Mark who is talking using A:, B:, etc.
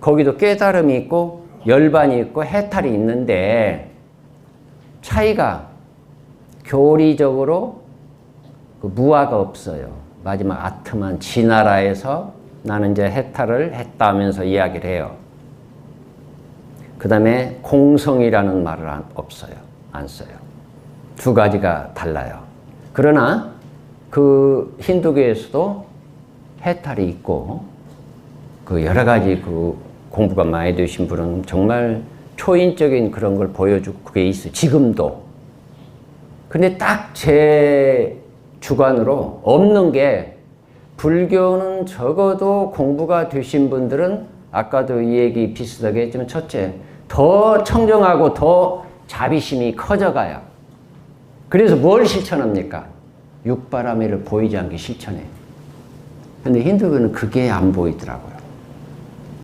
A: 거기도 깨달음이 있고 열반이 있고 해탈이 있는데 차이가 교리적으로 그 무화가 없어요. 마지막 아트만 지나라에서 나는 이제 해탈을 했다 하면서 이야기를 해요. 그 다음에 공성이라는 말을 안, 없어요. 안 써요. 두 가지가 달라요. 그러나 그 힌두교에서도 해탈이 있고 그 여러 가지 그 공부가 많이 되신 분은 정말 초인적인 그런 걸 보여주고 그게 있어요. 지금도. 근데 딱 제 주관으로 없는 게 불교는 적어도 공부가 되신 분들은 아까도 이 얘기 비슷하게 했지만 첫째 더 청정하고 더 자비심이 커져가요. 그래서 뭘 실천합니까? 육바라밀을 보이지 않게 실천해요. 근데 힌두교는 그게 안 보이더라고요.